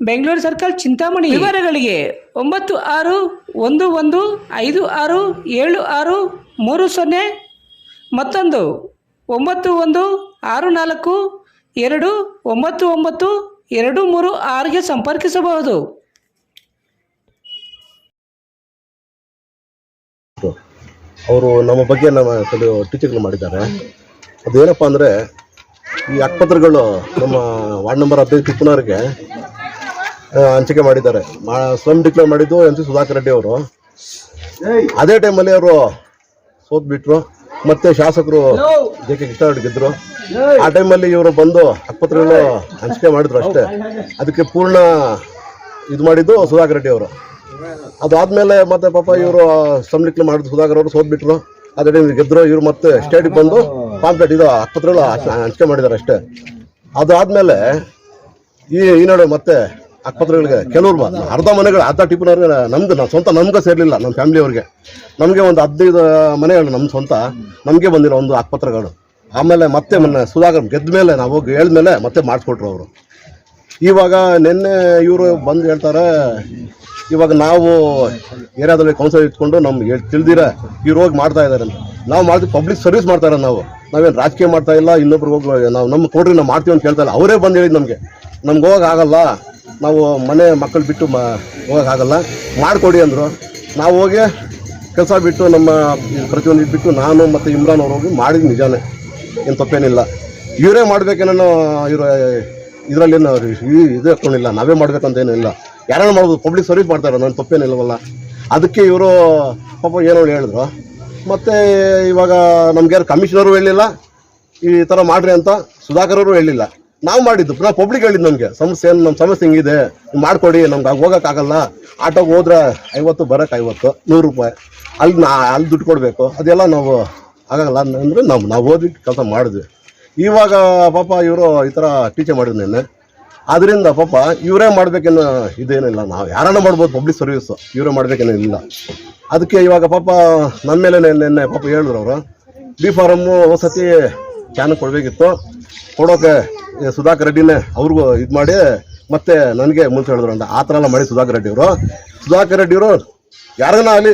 Bengaluru circle Chintamani. ವಿವರಗಳಿಗೆ ಒಂಬತ್ತು ಆರು ಒಂದು ಒಂದು ಐದು ಆರು ಏಳು ಆರು ಮೂರು ಸೊನ್ನೆ ಮತ್ತೊಂದು ಒಂಬತ್ತು ಒಂದು ಆರು ನಾಲ್ಕು ಎರಡು ಒಂಬತ್ತು ಒಂಬತ್ತು ಎರಡು ಮೂರು ಆರಿಗೆ ಸಂಪರ್ಕಿಸಬಹುದು. ಅವರು ನಮ್ಮ ಬಗ್ಗೆ ನಮ್ಮ ಕೆಲವು ಟೀಚರ್ಗಳು ಮಾಡಿದ್ದಾರೆ. ಅದೇನಪ್ಪ ಅಂದರೆ ಈ ಅಕ್ಪತ್ರಗಳು ನಮ್ಮ ವಾರ್ಡ್ ನಂಬರ್ ಹದಿನೈದು ತಿಪ್ಪನವ್ರಿಗೆ ಆ, ಹಂಚಿಕೆ ಮಾಡಿದ್ದಾರೆ. ಸ್ವಯಂ ಡಿಕ್ಲೇರ್ ಮಾಡಿದ್ದು ಎಂ ಸಿ ಸುಧಾಕರ್ ರೆಡ್ಡಿ ಅವರು. ಅದೇ ಟೈಮಲ್ಲಿ ಅವರು ಸೋತ್ಬಿಟ್ರು. ಮತ್ತೆ ಶಾಸಕರು ಜೆ ಕೆ ಕೃಷ್ಣಾರೆಡ್ಡಿ ಗೆದ್ರು. ಆ ಟೈಮಲ್ಲಿ ಇವರು ಬಂದು ಆಸ್ಪತ್ರೆಗಳು ಹಂಚಿಕೆ ಮಾಡಿದ್ರು ಅಷ್ಟೇ. ಅದಕ್ಕೆ ಪೂರ್ಣ ಇದು ಮಾಡಿದ್ದು ಸುಧಾಕರ್ ರೆಡ್ಡಿ ಅವರು. ಅದಾದ್ಮೇಲೆ ಮತ್ತೆ ಪಾಪ ಇವರು ಸಂಲಿಕ್ಲೆ ಮಾಡಿದ್ರು ಸುಧಾಕರ್ ಅವರು ಸೋತ್ಬಿಟ್ರು. ಅದೇ ಟೈಮ್ ಗೆದ್ರು. ಇವರು ಮತ್ತೆ ಸ್ಟೇಟಿಗೆ ಬಂದು ಪಾಂಪ್ಲೆಟ್ ಇದು ಆಸ್ಪತ್ರೆಗಳು ಹಂಚಿಕೆ ಮಾಡಿದ್ದಾರೆ ಅಷ್ಟೇ. ಅದಾದ್ಮೇಲೆ ಈ ಈ ನಡುವೆ ಮತ್ತೆ ಆಸ್ಪತ್ರೆಗಳಿಗೆ ಕೆಲವ್ರು ಅರ್ಧ ಮನೆಗಳು, ಅರ್ಧ ಟಿಪ್ಪನವ್ರಿಗೆ ನಮ್ದು ಸ್ವಂತ ನಮ್ಗೆ ಸೇರಲಿಲ್ಲ ನಮ್ಮ ಫ್ಯಾಮಿಲಿಯವ್ರಿಗೆ ನಮಗೆ ಒಂದು ಹದಿನೈದು ಮನೆಗಳು ನಮ್ಮ ಸ್ವಂತ, ನಮಗೆ ಬಂದಿರೋ ಒಂದು ಆಸ್ಪತ್ರೆಗಳು. ಆಮೇಲೆ ಮತ್ತೆ ಮೊನ್ನೆ ಸುಧಾಕರ್ ಗೆದ್ದ ಮೇಲೆ ನಾವು ಹೋಗಿ ಹೇಳಿದ್ಮೇಲೆ ಮತ್ತೆ ಮಾಡಿಸ್ಕೊಟ್ರು ಅವರು. ಇವಾಗ ನಿನ್ನೆ ಇವರು ಬಂದು ಹೇಳ್ತಾರೆ, ಇವಾಗ ನಾವು ಏರಿಯಾದಲ್ಲಿ ಕೌನ್ಸಿಲ್ ಇಟ್ಕೊಂಡು ನಮ್ಗೆ ತಿಳಿದಿರ, ಇವ್ರು ಹೋಗಿ ಮಾಡ್ತಾ ಇದ್ದಾರೆ ಅಂತ. ನಾವು ಮಾಡಿದ್ವಿ ಪಬ್ಲಿಕ್ ಸರ್ವಿಸ್ ಮಾಡ್ತಾರೆ ನಾವು. ನಾವೇನು ರಾಜಕೀಯ ಮಾಡ್ತಾ ಇಲ್ಲ, ಇನ್ನೊಬ್ರಿಗೆ ಹೋಗಿ ನಾವು ನಮ್ಮ ಕೊಡ್ರಿ, ನಾವು ಮಾಡ್ತೀವಿ ಅಂತ ಕೇಳ್ತಾ ಇಲ್ಲ. ಅವರೇ ಬಂದು ಹೇಳಿದ್ದು ನಮಗೆ. ನಮ್ಗೆ ಹೋಗಾಗಲ್ಲ ನಾವು ಮನೆ ಮಕ್ಕಳು ಬಿಟ್ಟು ಮಾ ಹೋಗೋಕ್ಕಾಗಲ್ಲ ಮಾಡಿಕೊಡಿ ಅಂದರು. ನಾವು ಹೋಗಿ ಕೆಲಸ ಬಿಟ್ಟು ನಮ್ಮ ಪ್ರತಿಯೊಂದು ಇಟ್ಬಿಟ್ಟು ನಾನು ಮತ್ತು ಇಮ್ರಾನ್ ಅವ್ರು ಹೋಗಿ ಮಾಡಿದ್ದು ನಿಜಾನೇ. ಏನು ತಪ್ಪೇನಿಲ್ಲ. ಇವರೇ ಮಾಡಬೇಕೇನೋ ಇವರು, ಇದರಲ್ಲಿ ಇದು ಹಾಕೊಂಡಿಲ್ಲ ನಾವೇ ಮಾಡ್ಬೇಕಂತ ಏನೂ ಇಲ್ಲ. ಯಾರು ಮಾಡ್ಬೋದು. ಪಬ್ಲಿಕ್ ಸರ್ವಿಸ್ ಮಾಡ್ತಾರೆ ನಾನು ತಪ್ಪೇನಿಲ್ಲವಲ್ಲ. ಅದಕ್ಕೆ ಇವರು ಪಾಪ ಏನೋ ಹೇಳಿದ್ರು. ಮತ್ತು ಇವಾಗ ನಮ್ಗೆ ಯಾರು ಕಮಿಷನರು ಹೇಳಿಲ್ಲ. ಈ ಥರ ಮಾಡಿರಿ ಅಂತ ಸುಧಾಕರ್ ಅವರು ಹೇಳಿಲ್ಲ. ನಾವು ಮಾಡಿದ್ದು ನಾವು ಪಬ್ಲಿಕ್ ಹೇಳಿದ್ದು ನಮಗೆ, ಸಮಸ್ಯೆ ಏನು ನಮ್ಮ ಸಮಸ್ಯೆ ಹಿಂಗಿದೆ ಮಾಡಿಕೊಡಿ, ನಮ್ಗೆ ಹೋಗೋಕ್ಕಾಗಲ್ಲ. ಆಟೋಗೆ ಹೋದ್ರೆ ಐವತ್ತು ಬರೋಕ್ಕೆ ಐವತ್ತು, ನೂರು ರೂಪಾಯಿ. ಅಲ್ಲಿ ನಾ, ಅಲ್ಲಿ ದುಡ್ಡು ಕೊಡಬೇಕು. ಅದೆಲ್ಲ ನಾವು ಆಗಲ್ಲ ಅಂದರೆ ನಾವು ನಾವು ಓದಿ ಕೆಲಸ ಮಾಡಿದ್ವಿ. ಇವಾಗ ಪಾಪ ಇವರು ಈ ಥರ ಟೀಚರ್ ಮಾಡಿದ್ರು ನಿನ್ನೆ. ಅದರಿಂದ ಪಾಪ ಇವರೇ ಮಾಡಬೇಕೇನೋ ಇದೇನಿಲ್ಲ. ನಾವು ಯಾರನ್ನ ಮಾಡ್ಬೋದು ಪಬ್ಲಿಕ್ ಸರ್ವಿಸ್ ಇವರೇ ಮಾಡ್ಬೇಕೇನೋ ಇಲ್ಲ. ಅದಕ್ಕೆ ಇವಾಗ ಪಾಪ ನಮ್ಮ ಮೇಲೆ ನಿನ್ನೆ ಪಾಪ ಹೇಳಿದ್ರು ಅವರು. ಬಿ ಫಾರಮ್ಮು ಸತಿ ಕ್ಯಾನ್ ಕೊಡಬೇಕಿತ್ತು. ಕೊಡೋಕೆ ಸುಧಾಕರ್ ರೆಡ್ಡಿನೇ ಅವ್ರಿಗೂ ಇದು ಮಾಡಿ ಮತ್ತೆ ನನಗೆ ಮುಂಚೆ ಹೇಳಿದ್ರು ಅಂತ. ಆ ಥರ ಎಲ್ಲ ಮಾಡಿ ಸುಧಾಕರ್ ರೆಡ್ಡಿ ಅವರು ಸುಧಾಕರ್ ರೆಡ್ಡಿ ಅವರು ಯಾರನ್ನ ಆಗಲಿ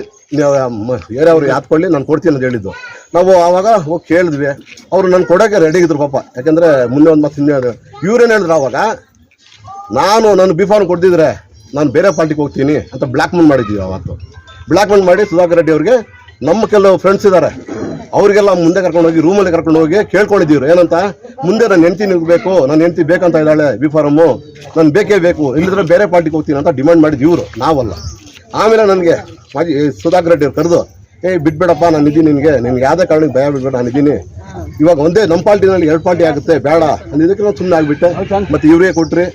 ಏರಿಯವ್ರು ಯಾತ್ಕೊಳ್ಳಿ, ನಾನು ಕೊಡ್ತೀನಿ ಅಂತ ಹೇಳಿದ್ದು. ನಾವು ಆವಾಗ ಹೋಗಿ ಕೇಳಿದ್ವಿ. ಅವರು ನಾನು ಕೊಡೋಕೆ ರೆಡಿ ಇದ್ರು ಪಾಪ. ಯಾಕೆಂದರೆ ಮುಂದೆ ಒಂದು ಮತ್ತೆ ಹಿಂದೆ ಇವ್ರೇನು ಹೇಳಿದ್ರು ಆವಾಗ, ನಾನು ನಾನು ಬಿಫಾರ್ಮ್ ಕೊಡ್ತಿದ್ರೆ ನಾನು ಬೇರೆ ಪಾರ್ಟಿಗೆ ಹೋಗ್ತೀನಿ ಅಂತ ಬ್ಲ್ಯಾಕ್ ಮೇಲ್ ಮಾಡಿದ್ದೀವಿ ಅವತ್ತು ಬ್ಲ್ಯಾಕ್ ಮೇಲ್ ಮಾಡಿ ಸುಧಾಕರ್ ರೆಡ್ಡಿ ಅವ್ರಿಗೆ ನಮ್ಮ ಕೆಲವು ಫ್ರೆಂಡ್ಸ್ ಇದ್ದಾರೆ ಅವರಿಗೆಲ್ಲ ಮುಂದೆ ಕರ್ಕೊಂಡು ಹೋಗಿ ರೂಮಲ್ಲಿ ಕರ್ಕೊಂಡು ಹೋಗಿ ಕೇಳ್ಕೊಂಡಿದ್ದೀವ್ರು. ಏನಂತ? ಮುಂದೆ ನನ್ನ ಹೆಂಡತಿ ನಿಲ್ಬೇಕು ನನ್ನ ಹೆಂಡತಿ ಬೇಕಂತ ಇದ್ದಾಳೆ ಬಿ ಫಾರಮ್ಮು ನಾನು ಬೇಕೇ ಬೇಕು. ಇಲ್ಲಿದ್ರೆ ಬೇರೆ ಪಾರ್ಟಿಗೆ ಹೋಗ್ತೀನಿ ಅಂತ ಡಿಮಾಂಡ್ ಮಾಡಿದ್ವಿ ಇವರು, ನಾವಲ್ಲ. ಆಮೇಲೆ ನನಗೆ, ಮಾಜಿ ಸುಧಾಕರ್ ರೆಡ್ಡಿ ಕರೆದು, ಏ, ಬಿಟ್ಬೇಡಪ್ಪ, ನಾನು ಇದ್ದೀನಿ ನಿನಗೆ. ನಿನ್ಗೆ ಯಾವುದೇ ಕಾರಣಕ್ಕೆ ಭಯ ಬಿಡ್ಬೇಡ, ನಾನು ಇದ್ದೀನಿ. ಇವಾಗ ಒಂದೇ ನಮ್ಮ ಪಾರ್ಟಿನಲ್ಲಿ ಎರಡು ಪಾರ್ಟಿ ಆಗುತ್ತೆ, ಬೇಡ. ಅಂದಿದ್ದಕ್ಕೆ ನಾವು ಸುಮ್ಮನೆ ಆಗಿಬಿಟ್ಟೆ. ಮತ್ತು ಇವರೇ ಕೊಟ್ರಿ.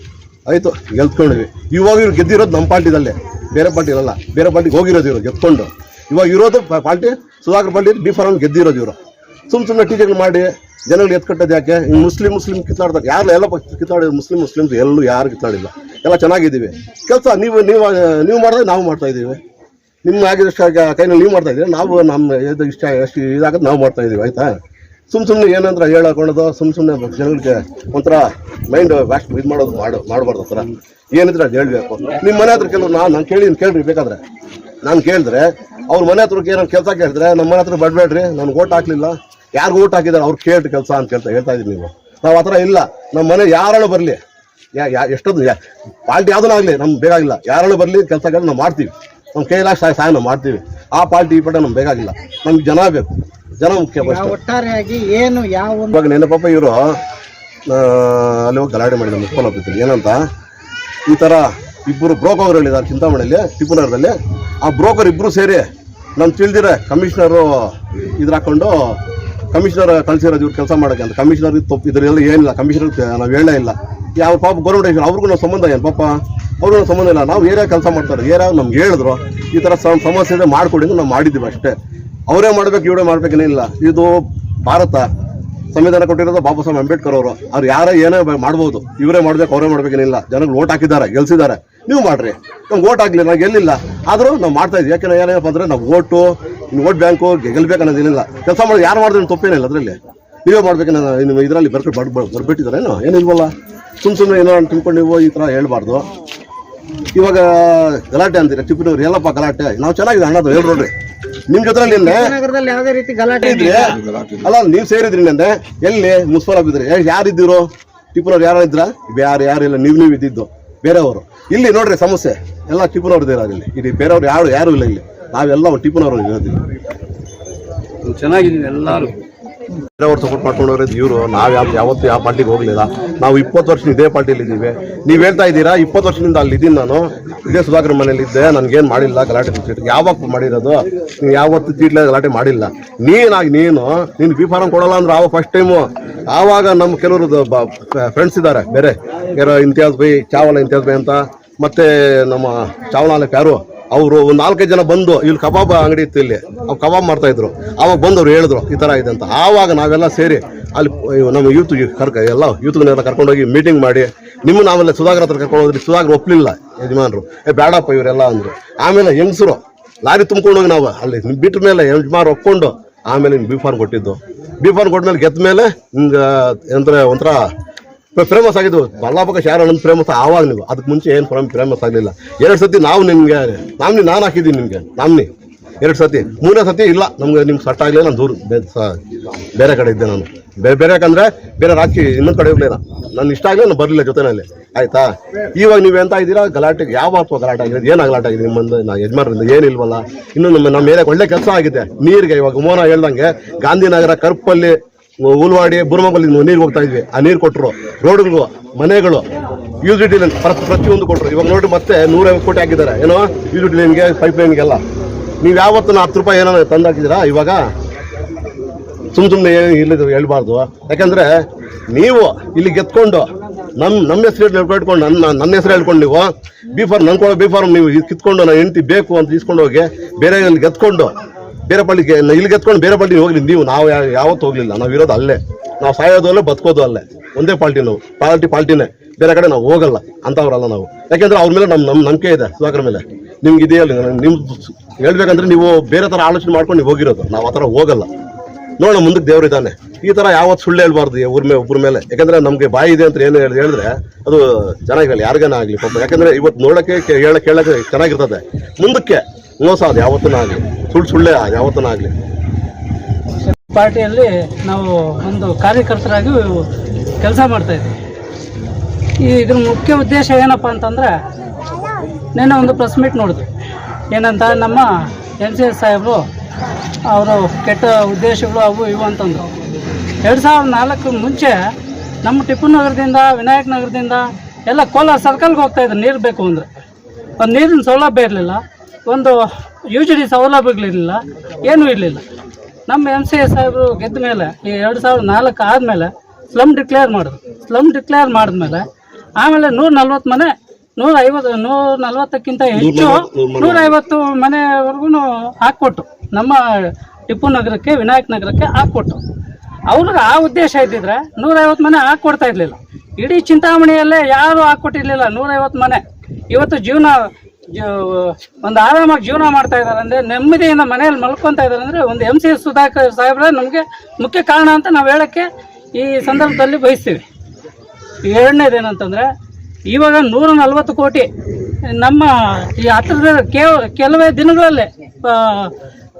ಆಯಿತು, ಗೆಲ್ತ್ಕೊಂಡ್ವಿ. ಇವಾಗ ಇವ್ರು ಗೆದ್ದಿರೋದು ನಮ್ಮ ಪಾರ್ಟಿದಲ್ಲೇ ಬೇರೆ ಪಾರ್ಟಿ ಇರಲ್ಲ ಬೇರೆ ಪಾರ್ಟಿಗೆ ಹೋಗಿರೋದು ಇವರು, ಗೆದ್ಕೊಂಡು. ಇವಾಗ ಇರೋದು ಪಾರ್ಟಿ ಸುಧಾಕರ್ ಪಾರ್ಟಿ ಫಾರ್ ಫಾರಮ್ ಗೆದ್ದಿರೋದು ಇವರು. ಸುಮ್ ಸುಮ್ಮನೆ ಟೀಚರ್ಗಳು ಮಾಡಿ, ಜನಗಳು ಎತ್ಕಟ್ಟೋದು ಯಾಕೆ? ಮುಸ್ಲಿಂ ಮುಸ್ಲಿಂ ಕಿತ್ತಾಡ್ತಾರೆ. ಯಾರು ಎಲ್ಲ ಕಿತ್ತಾಡಿದ್ರು ಮುಸ್ಲಿಂ ಮುಸ್ಲಿಮ್ಸ್, ಎಲ್ಲೂ ಯಾರು ಕಿತ್ತಾಡಿಲ್ಲ. ಎಲ್ಲ ಚೆನ್ನಾಗಿದ್ದೀವಿ. ಕೆಲಸ ನೀವು ನೀವು ನೀವು ಮಾಡಿದ್ರೆ ನಾವು ಮಾಡ್ತಾ ಇದ್ದೀವಿ. ನಿಮ್ಮ ಆಗಿದಷ್ಟು ಕೈನಲ್ಲಿ ನೀವು ಮಾಡ್ತಾ ಇದ್ದೀವಿ ನಾವು ನಮ್ಮ ಇದು ಇಷ್ಟ ಎಷ್ಟು ಇದಾಗತ್ತೆ, ನಾವು ಮಾಡ್ತಾ ಇದ್ದೀವಿ, ಆಯ್ತಾ? ಸುಮ್ ಸುಮ್ಮನೆ ಏನಂದ್ರೆ ಹೇಳಕೊಳ್ಳೋದು ಸುಮ್ ಸುಮ್ಮನೆ ಜನಗಳಿಗೆ ಒಂಥರ ಮೈಂಡ್ ವ್ಯಾಸ್ಟ್ ಇದು ಮಾಡೋದು ಮಾಡು ಮಾಡಬಾರ್ದು ಹತ್ರ ಏನಿದ್ರೆ ಅದು ಹೇಳಬೇಕು. ನಿಮ್ಮ ಮನೆ ಹತ್ರ ಕೆಲವು ನಾನು ನಾನು ಕೇಳಿ ಕೇಳ್ರಿ, ಬೇಕಾದ್ರೆ. ನಾನು ಕೇಳಿದ್ರೆ ಅವ್ರ ಮನೆ ಹತ್ರ ಏನೋ ಕೆಲಸ ಕೇಳಿದ್ರೆ ನಮ್ಮ ಮನೆ ಹತ್ರ ಬಡಬೇಡ್ರಿ ನಾನು ಓಟ್ ಹಾಕ್ಲಿಲ್ಲ. ಯಾರು ಓಟ್ ಹಾಕಿದಾರೆ ಅವ್ರು ಕೇಳ್ರಿ ಕೆಲಸ ಅಂತ ಕೇಳ್ತಾ ಹೇಳ್ತಾ ಇದೀನಿ ನೀವು. ನಾವು ಆ ಥರ ಇಲ್ಲ. ನಮ್ಮ ಮನೆ ಯಾರಾಳು ಬರಲಿ. ಯಾ ಯಾ ಎಷ್ಟೊಂದು ಪಾರ್ಟಿ ಯಾವ್ದನ್ನ ಆಗಲಿ ನಮ್ಗೆ ಬೇಕಾಗಿಲ್ಲ. ಯಾರಾಳು ಬರಲಿ ಕೆಲಸಗಳು ನಾವು ಮಾಡ್ತೀವಿ. ನಮ್ಮ ಕೈಲಾಗ ಸಹಾಯ ಸಹಾಯ ನಾವು ಮಾಡ್ತೀವಿ. ಆ ಪಾರ್ಟಿ ಈ ಪಟ್ಟ ನಮ್ಗೆ ಬೇಕಾಗಿಲ್ಲ. ನಮ್ಗೆ ಜನ ಬೇಕು. ಜನ ಮುಖ್ಯ ಒಟ್ಟಾರೆಯಾಗಿ ಏನು ಯಾವ ಇವಾಗ ನೆನಪಪ್ಪ ಪಾಪ ಇವರು ಅಲ್ಲಿ ಹೋಗಿ ಗಲಾಟೆ ಮಾಡಿದ ಮುಖ್ಯ ಏನಂತ? ಈ ಥರ ಇಬ್ಬರು ಬ್ರೋಕರ್ ಹೇಳಿದ್ದಾರೆ ಚಿಂತಾಮಣಿಯಲ್ಲಿ ಟಿಪ್ಪುನಗರದಲ್ಲಿ. ಆ ಬ್ರೋಕರ್ ಇಬ್ಬರು ಸೇರಿ ನಾನು ತಿಳಿದಿರ ಕಮಿಷನರು ಇದ್ರ ಹಾಕೊಂಡು ಕಮಿಷನರ್ ಕಳಿಸಿರೋದು ಇವ್ರು ಕೆಲಸ ಮಾಡೋಕ್ಕೆ ಅಂತ. ಕಮಿಷನರ್ ತಪ್ಪು, ಇದರಲ್ಲಿ ಏನಿಲ್ಲ, ಕಮಿಷನರ್ ನಾವು ಹೇಳೇ ಇಲ್ಲ. ಯಾವ ಪಾಪ ಗೌರ್ಮೆಂಟ್ ಅವ್ರಿಗೂ ನಾವು ಸಂಬಂಧ ಏನು ಪಾಪ? ಅವ್ರಿಗೂ ಸಂಬಂಧ ಇಲ್ಲ. ನಾವು ಏರಿಯಾ ಕೆಲಸ ಮಾಡ್ತಾರೆ. ಏರಿಯಾ ನಮ್ಗೆ ಹೇಳಿದ್ರು, ಈ ಥರ ಸಮಸ್ಯೆ ಇದೆ ಮಾಡಿಕೊಡಿ ಅಂತ ನಾವು ಮಾಡಿದ್ದೀವಿ ಅಷ್ಟೇ. ಅವರೇ ಮಾಡಬೇಕು, ಇವರೇ ಮಾಡಬೇಕೇನಿಲ್ಲ ಇದು ಭಾರತ. ಸಂವಿಧಾನ ಕೊಟ್ಟಿರೋದು ಬಾಬಾ ಸಾಹೇಬ್ ಅಂಬೇಡ್ಕರ್ ಅವರು. ಅವ್ರು ಯಾರೇ ಏನೇ ಮಾಡ್ಬೋದು, ಇವರೇ ಮಾಡ್ಬೇಕು, ಅವರೇ ಮಾಡ್ಬೇಕೇನಿಲ್ಲ ಜನಗಳು ಓಟ್ ಹಾಕಿದ್ದಾರೆ, ಗೆಲ್ಸಿದ್ದಾರೆ. ನೀವು ಮಾಡ್ರಿ. ನಮ್ಗೆ ಓಟ್ ಆಗಲಿ ನಾವು ಗೆಲ್ಲಿಲ್ಲ ಆದರೂ ನಾವು ಮಾಡ್ತಾ ಇದ್ವಿ. ಯಾಕಂದ್ರೆ ಏನಪ್ಪ ಅಂದರೆ ನಾವು ಓಟು ಓಟ್ ಬ್ಯಾಂಕು ಗೆಲ್ಬೇಕು ಅನ್ನೋದೇನಿಲ್ಲ ಕೆಲಸ ಮಾಡಿ ಯಾರು ಮಾಡಿದ್ರೆ ತಪ್ಪೇನಿಲ್ಲ ಅದರಲ್ಲಿ. ನೀವೇ ಮಾಡ್ಬೇಕನ್ನ ನಿಮ್ಮ ಇದರಲ್ಲಿ ಬರ್ಕ ಬರ್ಬಿಟ್ಟಿದ್ದಾರೇನು ಏನಿಲ್ವಲ್ಲ ಸುಮ್ ಸುಮ್ಮನೆ ಏನೋ ತಿಳ್ಕೊಂಡು ನೀವು ಈ ಥರ ಹೇಳ್ಬಾರ್ದು. ಇವಾಗ ಗಲಾಟೆ ಅಂತೀರ? ಚಿಪ್ಪಿನವ್ರು ಎಲ್ಲಪ್ಪ ಗಲಾಟೆ. ನಾವು ಚೆನ್ನಾಗಿದೆ ಅಣ್ಣದು ಹೇಳ್ರಿ ನಿಮ್ ಜೊತೆಲಿ ಯಾವುದೇ ರೀತಿ ಗಲಾಟೆ ಇದ್ರಿ ಅಲ್ಲ ನೀವು ಸೇರಿದ್ರಿ ನಂದೆ ಎಲ್ಲಿ ಮುನ್ಸಿಪಲ್ ಆಗಿದ್ರಿ ಯಾರಿದ್ದೀರೋ? ಟಿಪ್ಪನವ್ರು ಯಾರು ಇದ್ರ? ಯಾರು ಯಾರು ಇಲ್ಲ ನೀವು ನೀವು ಇದ್ದಿದ್ದು. ಬೇರೆಯವರು. ಇಲ್ಲಿ ನೋಡ್ರಿ ಸಮಸ್ಯೆ. ಎಲ್ಲ ಟಿಪ್ಪುನವ್ರದ್ದು ಇರೋದು ಇಲ್ಲಿ. ಇಲ್ಲಿ ಬೇರೆಯವ್ರು ಯಾರು ಯಾರು ಇಲ್ಲ ಇಲ್ಲಿ. ನಾವೆಲ್ಲ ಟಿಪ್ಪುನವ್ರು ಇರೋದಿಲ್ಲ ಚೆನ್ನಾಗಿದ್ದೀವಿ ಎಲ್ಲರೂ. ಬೇರೆಯವ್ರು ಸಪೋರ್ಟ್ ಮಾಡ್ಕೊಂಡು ಹೋಗೋದು ಇವರು. ನಾವು ಯಾವ ಯಾವತ್ತು ಯಾವ ಪಾರ್ಟಿಗೆ ಹೋಗಲಿಲ್ಲ. ನಾವು ಇಪ್ಪತ್ತು ವರ್ಷ ಇದೇ ಪಾರ್ಟಿಯಲ್ಲಿ ಇದ್ದೀವಿ. ನೀವು ಹೇಳ್ತಾ ಇದ್ದೀರಾ, ಇಪ್ಪತ್ತು ವರ್ಷದಿಂದ ಅಲ್ಲಿ ಇದ್ದೀನಿ ನಾನು. ಇದೇ ಸುಧಾಕರ್ ಮನೇಲಿ ಇದ್ದೆ, ನನಗೇನು ಮಾಡಿಲ್ಲ ಗಲಾಟೆ ಯಾವಾಗ ಮಾಡಿರೋದು? ನೀವು ಯಾವತ್ತು ಚೀಟ್ಲ ಗಲಾಟೆ ಮಾಡಿಲ್ಲ. ನೀನಾಗಿ ನೀನು ನೀನು ಬಿ ಫಾರಂ ಕೊಡಲ್ಲ ಅಂದ್ರೆ ಆವಾಗ ಫಸ್ಟ್ ಟೈಮು ಆವಾಗ ನಮ್ಮ ಕೆಲವರು ಫ್ರೆಂಡ್ಸ್ ಇದ್ದಾರೆ ಬೇರೆ. ಯಾರೋ ಇಂತಿಯಾಜ್ ಬೈ, ಚಾವಲ ಇಂತಿಯಾಜ್ ಬೈ ಅಂತ. ಮತ್ತೆ ನಮ್ಮ ಚಾವಲಾಲೆ ಪ್ಯಾರು. ಅವರು ಒಂದು ನಾಲ್ಕೈದು ಜನ ಬಂದು ಇಲ್ಲಿ ಕಬಾಬ್ ಅಂಗಡಿ ಇತ್ತು ಇಲ್ಲಿ, ಅವ್ರು ಕಬಾಬ್ ಮಾಡ್ತಾ ಇದ್ರು. ಅವಾಗ ಬಂದವ್ರು ಹೇಳಿದ್ರು, ಈ ಥರ ಇದೆ ಅಂತ. ಆವಾಗ ನಾವೆಲ್ಲ ಸೇರಿ ಅಲ್ಲಿ ನಮ್ಮ ಯೂತ್ ಕರ್ಕ, ಎಲ್ಲ ಯೂತ್ಗಳನ್ನೆಲ್ಲ ಕರ್ಕೊಂಡೋಗಿ ಮೀಟಿಂಗ್ ಮಾಡಿ ನಿಮ್ಮ ನಾವೆಲ್ಲ ಸುಧಾಕರ್ ಹತ್ರ ಕರ್ಕೊಂಡು ಹೋದ್ರಿ ಸುಧಾಕರ್ ಒಪ್ಪಲಿಲ್ಲ ಯಜಮಾನರು. ಏ ಬೇಡಪ್ಪ ಇವರೆಲ್ಲ ಅಂದರು. ಆಮೇಲೆ ಹೆಂಗಸರು ಲಾರಿ ತುಂಬ್ಕೊಂಡು ಹೋಗಿ ನಾವು ಅಲ್ಲಿ ಬಿಟ್ಟ ಮೇಲೆ ಯಜಮಾನ್ ಒಪ್ಕೊಂಡು, ಆಮೇಲೆ ಬಿ ಕೊಟ್ಟಿದ್ದು. ಬಿ ಕೊಟ್ಟ ಮೇಲೆ ಗೆದ್ದ ಮೇಲೆ ಹಿಂಗೆ ಅಂದರೆ ಒಂಥರ ಫೇಮಸ್ ಆಗಿದ್ದು ಬಲ್ಲಾಪಕ ಶಾರ ನನ್ನ ಫೇಮಸ್ ಆವಾಗ ನೀವು. ಅದಕ್ಕೆ ಮುಂಚೆ ಏನು ಫೇಮಸ್ ಆಗಲಿಲ್ಲ. ಎರಡು ಸತಿ ನಾವು ನಿಮಗೆ ನಾಮ್ನಿ ನಾನು ಹಾಕಿದ್ದೀನಿ ನಿಮಗೆ. ನಾಮ್ನಿ. ಎರಡು ಸತಿ ಮೂರನೇ ಸತಿ ಇಲ್ಲ. ನಮ್ಗೆ ನಿಮ್ಗೆ ಸಟ್ ಆಗಲಿಲ್ಲ ನಾನು ದೂರ ಬೇರೆ ಕಡೆ ಇದ್ದೆ ನಾನು. ಬೇರೆ ಬೇರೆ ಯಾಕಂದರೆ ಬೇರೆ ರಾಜಕೀಯ ಇನ್ನೊಂದು ಕಡೆ ಇರಲಿಲ್ಲ. ನಾನು ಇಷ್ಟ ಆಗಲಿ ನಾನು ಬರಲಿಲ್ಲ ಜೊತೆನಲ್ಲಿ. ಆಯ್ತಾ? ಇವಾಗ ನೀವು ಎಂತ ಇದ್ದೀರಾ? ಗಲಾಟೆ ಯಾವ ಅಥವಾ ಗಲಾಟೆ ಆಗಿದೆ? ಏನು ಗಲಾಟೆ ಆಗಿದೆ ನಿಮ್ಮಂದು? ನಾ ಯಜಮಾನರಿಂದ ಏನಿಲ್ವಲ್ಲ ಇನ್ನು ನಮ್ಮ ನಮ್ಮ ಮೇಲೆ ಒಳ್ಳೆ ಕೆಲಸ ಆಗಿದೆ. ನೀರಿಗೆ ಇವಾಗ ಮೋನ ಹೇಳ್ದಂಗೆ ಗಾಂಧಿನಗರ ಕರ್ಪಲ್ಲಿ ಉಲ್ವಾಡಿ ಬುರ್ಮಂಗಲ್ಲಿ ನೀರು ಹೋಗ್ತಾ ಇದ್ವಿ ಆ ನೀರು ಕೊಟ್ಟರು ರೋಡ್ಗಳು, ಮನೆಗಳು ಯೂಸಿಟಿ ಲೈನ್ ಪ್ರತಿಯೊಂದು ಕೊಟ್ಟರು ಇವಾಗ ನೋಡಿ ಮತ್ತೆ ನೂರೈವತ್ತು ಕೋಟಿ ಹಾಕಿದ್ದಾರೆ. ಏನೋ ಯೂಸಿಟಿ ಲೈನ್ಗೆ ಪೈಪ್ ಲೈನ್ಗೆಲ್ಲ ನೀವು ಯಾವತ್ತು ಹತ್ತು ರೂಪಾಯಿ ಏನೋ ತಂದು ಹಾಕಿದ್ದೀರಾ ಇವಾಗ ಸುಮ್ ಸುಮ್ಮನೆ ಇಲ್ಲಿ ಹೇಳ್ಬಾರ್ದು. ಯಾಕಂದ್ರೆ ನೀವು ಇಲ್ಲಿ ಗೆದ್ಕೊಂಡು ನಮ್ಮ ನಮ್ಮ ಹೆಸರು ಹೇಳ್ಕೊಂಡು ನನ್ನ ನನ್ನ ಹೆಸರು ಹೇಳ್ಕೊಂಡು ನೀವು ಬಿ ಫಾರ್ಮ್ ನನ್ ಬಿ ಫಾರ್ಮ್ ನೀವು ಕಿತ್ಕೊಂಡು, ನಾನು ಹೆಂಡತಿ ಬೇಕು ಅಂತ ಇಸ್ಕೊಂಡು ಹೋಗಿ, ಬೇರೆ ಗೆದ್ಕೊಂಡು ಬೇರೆ ಪಳ್ಳಿಗೆ ಇಲ್ಲಿ ಗೆದ್ಕೊಂಡು ಬೇರೆ ಪಳ್ಳಿಗೆ ಹೋಗ್ಲಿ, ನೀವು ನಾವು ಯಾವತ್ತು ಹೋಗ್ಲಿಲ್ಲ. ನಾವು ಇರೋದು ಅಲ್ಲೇ. ನಾವು ಸಾಯೋದು ಅಲ್ಲೇ, ಬದುಕೋದು ಅಲ್ಲೇ. ಒಂದೇ ಪಾರ್ಟಿ ನಾವು. ಪಾರ್ಟಿ ಪಾರ್ಟಿನೇ ಬೇರೆ ಕಡೆ ನಾವು ಹೋಗಲ್ಲ. ಅಂಥವ್ರಲ್ಲ ನಾವು. ಯಾಕೆಂದ್ರೆ ಅವ್ರ ಮೇಲೆ ನಮ್ಮ ನಮ್ಮ ನಂಬಿಕೆ ಇದೆ, ಸುಧಾಕರ್ ಮೇಲೆ. ನಿಮ್ಗೆ ಇದೆಯಲ್ಲ ನಿಮ್ ಹೇಳ್ಬೇಕಂದ್ರೆ ನೀವು ಬೇರೆ ಥರ ಆಲೋಚನೆ ಮಾಡ್ಕೊಂಡು ನೀವು ಹೋಗಿರೋದು. ನಾವು ಆ ಥರ ಹೋಗಲ್ಲ. ನೋಡೋಣ, ಮುಂದಕ್ಕೆ ದೇವ್ರು ಇದ್ದಾನೆ. ಈ ತರ ಯಾವತ್ತು ಸುಳ್ಳು ಹೇಳ್ಬಾರ್ದು ಊರ್ ಮೇಲೆ ಒಬ್ಬರ ಮೇಲೆ. ಯಾಕಂದ್ರೆ ನಮಗೆ ಬಾಯಿ ಇದೆ ಅಂತ ಏನು ಹೇಳಿ- ಹೇಳಿದ್ರೆ ಅದು ಚೆನ್ನಾಗಿರಲ್ಲ ಯಾರಿಗಾನ ಆಗಲಿ, ಪಾಪ. ಯಾಕಂದ್ರೆ ಇವತ್ತು ನೋಡಕ್ಕೆ ಹೇಳಕ್ಕೆ ಹೇಳಕ್ಕೆ ಚೆನ್ನಾಗಿರ್ತದೆ. ಮುಂದಕ್ಕೆ ಮೋಸ ಅದು ಯಾವತ್ತೂ ಆಗ್ಲಿ. ಸುಳ್ಳು ಸುಳ್ಳೆ ಯಾವತ್ತೂ ಆಗಲಿ ಪಾರ್ಟಿಯಲ್ಲಿ ನಾವು ಒಂದು ಕಾರ್ಯಕರ್ತರಾಗಿ ಕೆಲಸ ಮಾಡ್ತಾ ಇದ್ದೀವಿ ಈ ಇದ್ರ ಮುಖ್ಯ ಉದ್ದೇಶ ಏನಪ್ಪ ಅಂತಂದರೆ, ನಿನ್ನೆ ಒಂದು ಪ್ರೆಸ್ ಮೀಟ್ ನೋಡಿದ್ವಿ. ಏನಂತ ನಮ್ಮ ಎನ್ ಸಿ ಎಸ್ ಸಾಹೇಬರು ಅವರು ಕೆಟ್ಟ ಉದ್ದೇಶಗಳು ಅವು ಇವು ಅಂತಂದರು. ಎರಡು ಸಾವಿರದ ನಾಲ್ಕು ಮುಂಚೆ ನಮ್ಮ ಟಿಪ್ಪು ನಗರದಿಂದ, ವಿನಾಯಕ ನಗರದಿಂದ ಎಲ್ಲ ಕೋಲಾರ ಸರ್ಕಲ್ಗೆ ಹೋಗ್ತಾಯಿದ್ರು ನೀರು ಬೇಕು ಅಂದರೆ. ಒಂದು ನೀರಿನ ಸೌಲಭ್ಯ ಇರಲಿಲ್ಲ. ಒಂದು ಡಿ ಸೌಲಭ್ಯಗಳಿರಲಿಲ್ಲ ಏನೂ ಇರಲಿಲ್ಲ. ನಮ್ಮ ಎಂ ಸಿ ಎಸ್ ಸಾಹೇಬರು ಗೆದ್ದ ಮೇಲೆ ಈ ಎರಡು ಸಾವಿರದ ನಾಲ್ಕು ಆದಮೇಲೆ ಸ್ಲಮ್ ಡಿಕ್ಲೇರ್ ಮಾಡಿದ್ರು. ಸ್ಲಮ್ ಡಿಕ್ಲೇರ್ ಮಾಡಿದ್ಮೇಲೆ ಆಮೇಲೆ ನೂರ ನಲ್ವತ್ತು ಮನೆ ನೂರ ಐವತ್ತು ನೂರ ನಲ್ವತ್ತಕ್ಕಿಂತ ಹೆಚ್ಚು ನೂರೈವತ್ತು ಮನೆವರೆಗೂ ಹಾಕ್ಕೊಟ್ಟು ನಮ್ಮ ಟಿಪ್ಪು ನಗರಕ್ಕೆ ವಿನಾಯಕ್ ನಗರಕ್ಕೆ ಹಾಕ್ಕೊಟ್ಟು. ಅವ್ರಿಗೆ ಆ ಉದ್ದೇಶ ಇದ್ದಿದ್ರೆ ನೂರೈವತ್ತು ಮನೆ ಹಾಕ್ಕೊಡ್ತಾ ಇರಲಿಲ್ಲ. ಇಡೀ ಚಿಂತಾಮಣಿಯಲ್ಲೇ ಯಾರು ಹಾಕ್ಕೊಟ್ಟಿರಲಿಲ್ಲ ನೂರೈವತ್ತು ಮನೆ. ಇವತ್ತು ಜೀವನ ಒಂದು ಆರಾಮಾಗಿ ಜೀವನ ಮಾಡ್ತಾ ಇದ್ದಾರೆ ಅಂದ್ರೆ ನೆಮ್ಮದಿಯಿಂದ ಮನೆಯಲ್ಲಿ ಮಲ್ಕೊಂತ ಇದ್ದಾರೆ ಅಂದ್ರೆ ಒಂದು ಎಂ ಸಿ ಸುಧಾಕರ್ ಸಾಹೇಬ್ರ ನಮಗೆ ಮುಖ್ಯ ಕಾರಣ ಅಂತ ನಾವು ಹೇಳಕ್ಕೆ ಈ ಸಂದರ್ಭದಲ್ಲಿ ಬಯಸ್ತೀವಿ. ಎರಡನೇದೇನಂತಂದ್ರೆ, ಇವಾಗ ನೂರ ನಲ್ವತ್ತು ಕೋಟಿ ನಮ್ಮ ಈ ಹತ್ತಿರದ ಕೇವ, ಕೆಲವೇ ದಿನಗಳಲ್ಲಿ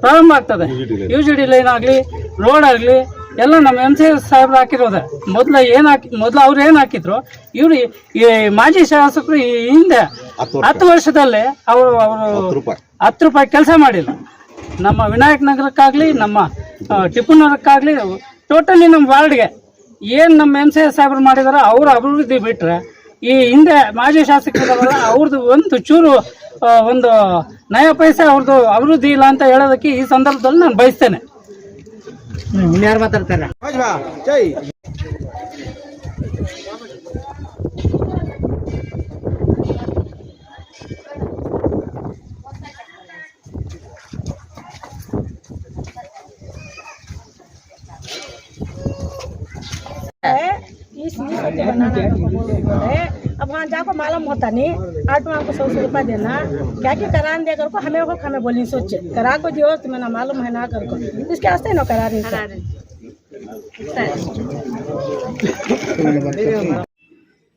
ಪ್ರಾರಂಭ ಆಗ್ತದೆ. ಯು ಜಿ ಡಿ ಲೈನ್ ಆಗಲಿ, ರೋಡ್ ಆಗಲಿ, ಎಲ್ಲ ನಮ್ಮ ಎಂ ಸಿ ಸಾಹೇಬ್ರು ಹಾಕಿರೋದೆ. ಮೊದಲು ಏನು ಹಾಕಿ, ಮೊದಲು ಅವ್ರು ಏನು ಹಾಕಿದ್ರು, ಇವರು ಈ ಮಾಜಿ ಶಾಸಕರು ಈ ಹಿಂದೆ ಹತ್ತು ವರ್ಷದಲ್ಲಿ ಅವರು ಅವರು ರೂಪಾಯಿ. ಹತ್ತು ರೂಪಾಯಿ ಕೆಲಸ ಮಾಡಿಲ್ಲ. ನಮ್ಮ ವಿನಾಯಕ ನಗರಕ್ಕಾಗಲಿ ನಮ್ಮ ಟಿಪ್ಪು ನಗರಕ್ಕಾಗಲಿ ಟೋಟಲಿ ನಮ್ಮ ವಾರ್ಡ್ಗೆ ಏನು ನಮ್ಮ ಎಂ ಸಿ ಎಸ್ ಸಾಹೇಬ್ರು ಮಾಡಿದಾರೋ ಅವ್ರ ಅಭಿವೃದ್ಧಿ ಬಿಟ್ಟರೆ ಈ ಹಿಂದೆ ಮಾಜಿ ಶಾಸಕರು ಅವ್ರದ್ದು ಒಂದು ಚೂರು ಆ, ಒಂದು ನಯ ಪೈಸೆ ಅವ್ರದ್ದು ಅಭಿವೃದ್ಧಿ ಇಲ್ಲ ಅಂತ ಹೇಳೋದಕ್ಕೆ ಈ ಸಂದರ್ಭದಲ್ಲಿ ನಾನು ಬಯಸ್ತೇನೆ. ಇನ್ಯಾರು ಮಾತಾಡ್ತಾರೆ? होता नहीं आठ में हमको सौ सौ रुपया देना क्या क्या करा दे कर को हमें को हमें बोली सोचे करा को दियो तो मैंने मालूम है ना कर को इसके वास्ते ना करा रही थी।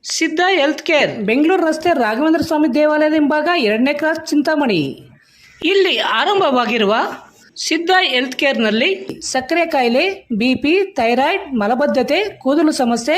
ಸಿದ್ಧ ಹೆಲ್ತ್ ಕೇರ್ ಬೆಂಗಳೂರು ರಸ್ತೆ ರಾಘವೇಂದ್ರ ಸ್ವಾಮಿ ದೇವಾಲಯದ ಹಿಂಭಾಗ ಎರಡನೇ ಕ್ರಾಸ್ ಚಿಂತಾಮಣಿ ಇಲ್ಲಿ ಆರಂಭವಾಗಿರುವ ಸಿದ್ಧ ಹೆಲ್ತ್ ಕೇರ್ನಲ್ಲಿ ಸಕ್ಕರೆ ಕಾಯಿಲೆ ಬಿ ಪಿ ಥೈರಾಯ್ಡ್ ಮಲಬದ್ಧತೆ ಕೂದಲು ಸಮಸ್ಯೆ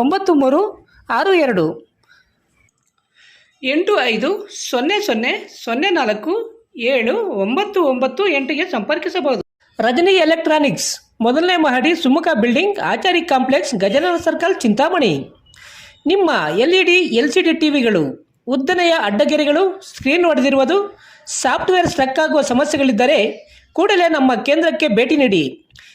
ಒಂಬತ್ತು ಮೂರು ಆರು ಎರಡು. ಎಂಟು ಐದು ಸೊನ್ನೆ ಸೊನ್ನೆ ಸೊನ್ನೆ ನಾಲ್ಕು ಏಳು ಒಂಬತ್ತು ಒಂಬತ್ತು ಎಂಟಿಗೆ ಸಂಪರ್ಕಿಸಬಹುದು. ರಜನಿ ಎಲೆಕ್ಟ್ರಾನಿಕ್ಸ್. ಮೊದಲನೇ ಮಹಡಿ Sumukha building Achari complex Gajanara circle Chintamani. ನಿಮ್ಮ L E D L C D ಟಿವಿಗಳು ಉದ್ದನೆಯ ಅಡ್ಡಗೆರೆಗಳು ಸ್ಕ್ರೀನ್ ಹೊಡೆದಿರುವುದು ಸಾಫ್ಟ್ವೇರ್ ಸ್ಟ್ರಕ್ ಆಗುವ ಸಮಸ್ಯೆಗಳಿದ್ದರೆ ಕೂಡಲೇ ನಮ್ಮ ಕೇಂದ್ರಕ್ಕೆ ಭೇಟಿ ನೀಡಿ.